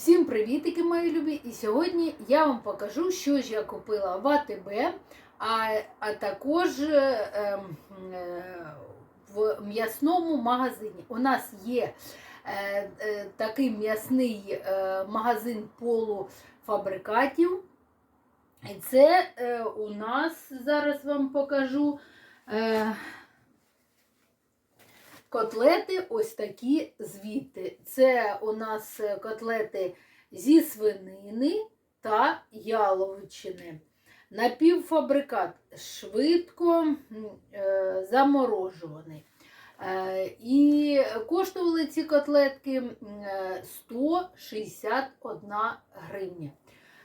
Всім привітики, мої любі! І сьогодні я вам покажу, що ж я купила в АТБ, а, а також е, ем, е, в м'ясному магазині. У нас є е, е, такий м'ясний е, магазин полуфабрикатів. І це е, у нас зараз вам покажу. Е, Котлети ось такі звідти. Це у нас е, котлети зі свинини та яловичини. Напівфабрикат швидко е, заморожуваний. Е, і коштували ці котлетки е, 161 гривня.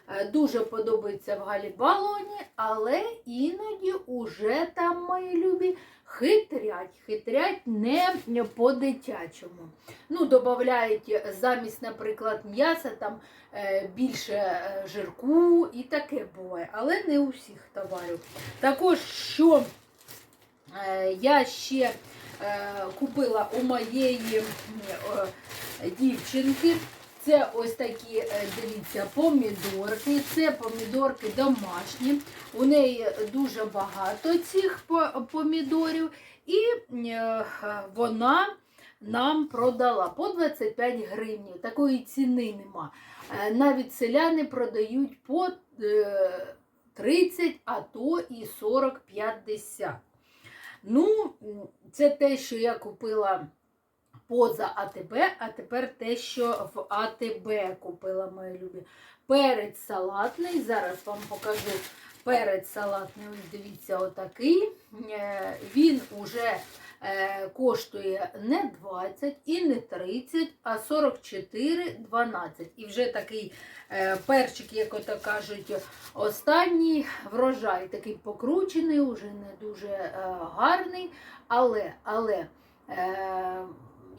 Е, Дуже подобається в галібалоні, але іноді уже там, мої любі, хитрять. Хитрять не по-дитячому. Ну, додають замість, наприклад, м'яса там е, більше е, жирку і таке буває, але не у всіх товарів. Також, що е, я ще купила у моєї дівчинки. Це ось такі, е, дивіться, помідорки. Це помідорки домашні. У неї дуже багато цих помідорів, і е, вона нам продала по 25 гривень. Такої ціни нема. Е, Навіть селяни продають по е, 30, а то і 40-50. Ну, це те, що я купила поза АТБ, а тепер те, що в АТБ купила, мої любі. Перець салатний. Зараз вам покажу перець салатний. Ось дивіться, отакий. Е, Він уже е, коштує не 20 і не 30, а 44,12. І вже такий е, перчик, як ото кажуть, останній врожай. Такий покручений, уже не дуже гарний. Але, але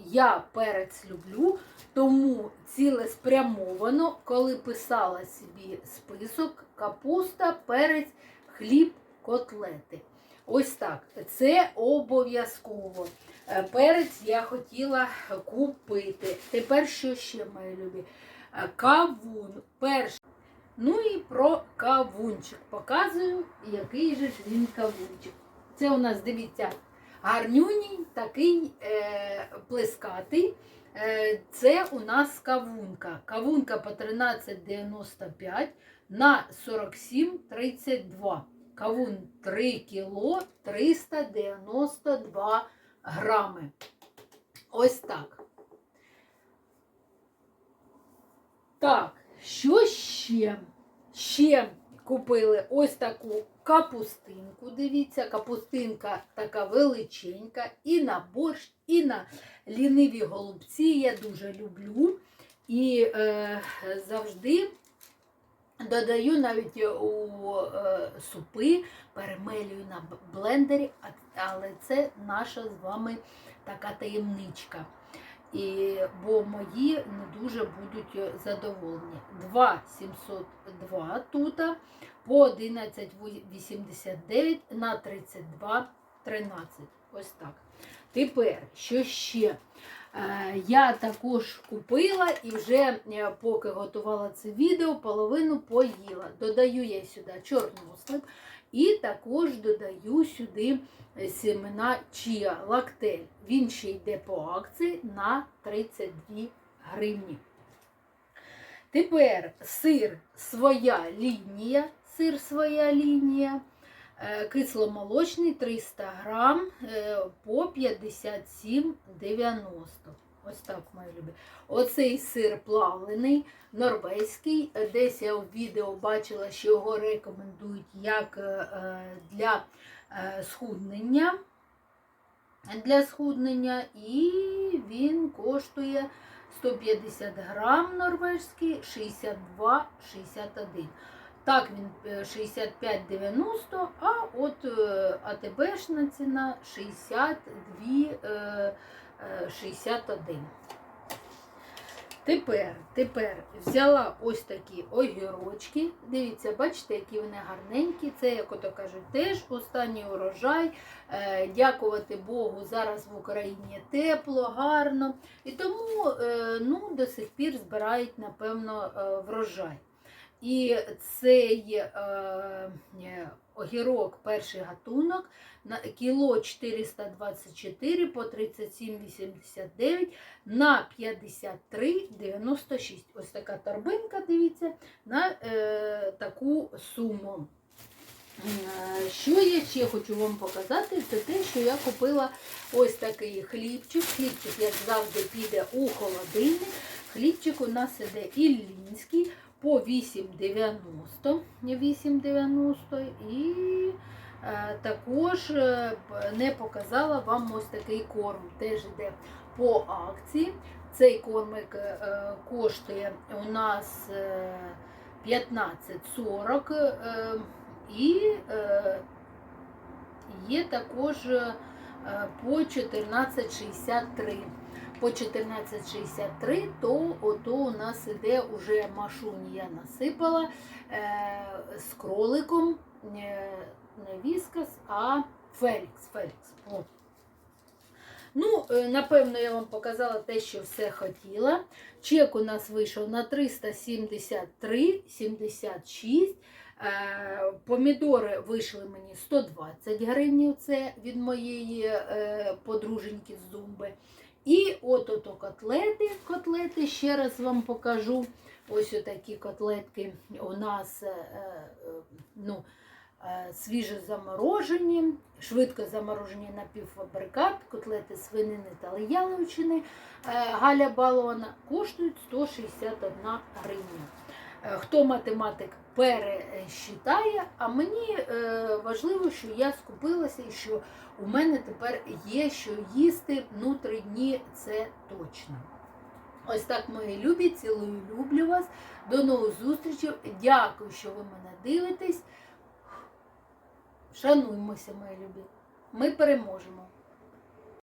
я перець люблю, тому цілеспрямовано, коли писала собі список, капуста, перець, хліб, котлети. Ось так. Це обов'язково. Е, Перець я хотіла купити. Тепер що ще, мої любі? Е, Кавун. Перший. Ну і про кавунчик. Показую, який же ж він кавунчик. Це у нас, дивіться, гарнюній, такий е, плескатий. Е, це у нас кавунка. Кавунка по 13,95 на 47,32. Кавун 3 кіло 392 грами. Ось так. Так, що ще? Ще купили ось таку капустинку. Дивіться, капустинка така величенька, і на борщ, і на ліниві голубці. Я дуже люблю. І е, завжди додаю навіть у е, супи, перемелюю на блендері, але це наша з вами така таємничка. І, бо мої не дуже будуть е, задоволені. 2,702 тут по 11,89 на 32,13. Ось так. Тепер, що ще? Е, Я також купила і вже е, поки готувала це відео, половину поїла. Додаю я сюди чорнослив і також додаю сюди е, семена чія лактель. Він ще йде по акції на 32 гривні. Тепер сир своя лінія, сир своя лінія, кисломолочний 300 грам е, по 57,90. Ось так, мої любі. Оцей сир плавлений, норвезький. Е, Десь я в відео бачила, що його рекомендують як е, е, для е, схуднення. Для схуднення, і він коштує 150 грам норвежський, 62,61. Так, він е, 65,90, а от е, АТБшна ціна 62,61. Тепер, тепер взяла ось такі огірочки. Дивіться, бачите, які вони гарненькі. Це, як ото кажуть, теж останній урожай. Е, дякувати Богу, зараз в Україні тепло, гарно. І тому е, ну, до сих пір збирають, напевно, е, врожай. І цей е, е, огірок, перший гатунок, на кіло 424 по 37,89 на 53,96. Ось така торбинка, дивіться, на е, таку суму. Е, Що я ще хочу вам показати, це те, що я купила ось такий хлібчик. Хлібчик, як завжди, піде у холодильник. Хлібчик у нас іде іллінський по 8,90 8,90 і е, також е, не показала вам ось такий корм. Теж йде по акції. Цей кормик е, коштує у нас е, 15,40 е, і є також по 14,63. По 14,63, то ото у нас іде уже машуні я насипала е, з кроликом, е, не віскас, а Фелікс. Фелікс. О. Ну, е, напевно, я вам показала те, що все хотіла. Чек у нас вийшов на 373,76. Е, Помідори вийшли мені 120 гривень, це від моєї е, подруженьки з Зумби. І от ото котлети. Котлети, ще раз вам покажу. Ось отакі котлетки у нас е, е, ну, е, свіже заморожені, швидко заморожені напівфабрикат, котлети свинини та яловичини. Галя балована коштують 161 гривня. Е, Хто математик пересчитає, а мені е, важливо, що я скупилася і що у мене тепер є що їсти ну три дні, це точно. Ось так, мої любі, цілую, люблю вас. До нових зустрічей. Дякую, що ви мене дивитесь. Шануймося, мої любі. Ми переможемо.